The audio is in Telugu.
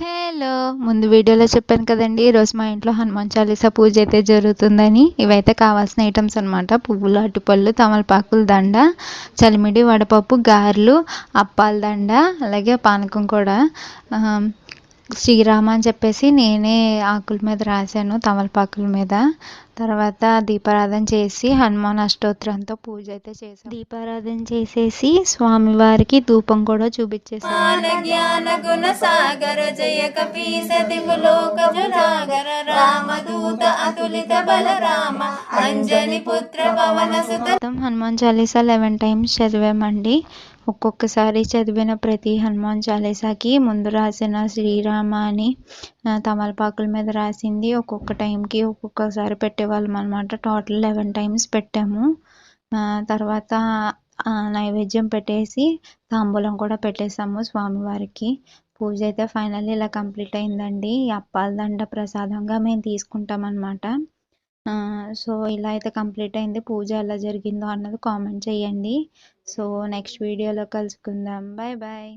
హలో ముందు వీడియోలో చెప్పాను కదండి ఈరోజు మా ఇంట్లో హనుమాన్ చాలీసా పూజ అయితే జరుగుతుందని. ఇవైతే కావాల్సిన ఐటమ్స్ అనమాట పువ్వులు అటుపళ్ళు తమలపాకుల దండ చలిమిడి వడపప్పు గారెలు అప్పాల దండ అలాగే పానకం కూడా. శ్రీరామ అని చెప్పేసి నేనే ఆకుల మీద రాశాను తమలపాకుల మీద. తర్వాత దీపారాధన చేసి హనుమాన్ అష్టోత్తరంతో పూజ అయితే చేశాను. దీపారాధన చేసేసి స్వామివారికి ధూపం కూడా చూపించేసాను జ్ఞాన జ్ఞాన గుణ సాగర జయ కపీసతి లోక జునాగర రామదూత అతులిత బల రామ అంజని పుత్ర పవన సుత మొత్తం హనుమాన్ చాలీసా లెవెన్ టైమ్స్ చదివామండి. ఒక్కొక్కసారి చదివిన ప్రతి హనుమాన్ చాలీసాకి ముందు రాసిన శ్రీరామ అని తమలపాకుల మీద రాసింది. ఒక్కొక్క టైంకి ఒక్కొక్కసారి పెట్టేవాళ్ళం అనమాట టోటల్ లెవెన్ టైమ్స్ పెట్టాము. తర్వాత నైవేద్యం పెట్టేసి తాంబూలం కూడా పెట్టేసాము స్వామివారికి. పూజ అయితే ఫైనల్ ఇలా కంప్లీట్ అయిందండి. అప్పాల దండ ప్రసాదంగా మేము తీసుకుంటామనమాట సో ఇలా అయితే కంప్లీట్ అయింది. పూజ ఎలా జరిగిందో అన్నది కామెంట్ చేయండి. సో నెక్స్ట్ వీడియోలో కలుసుకుందాం. Bye bye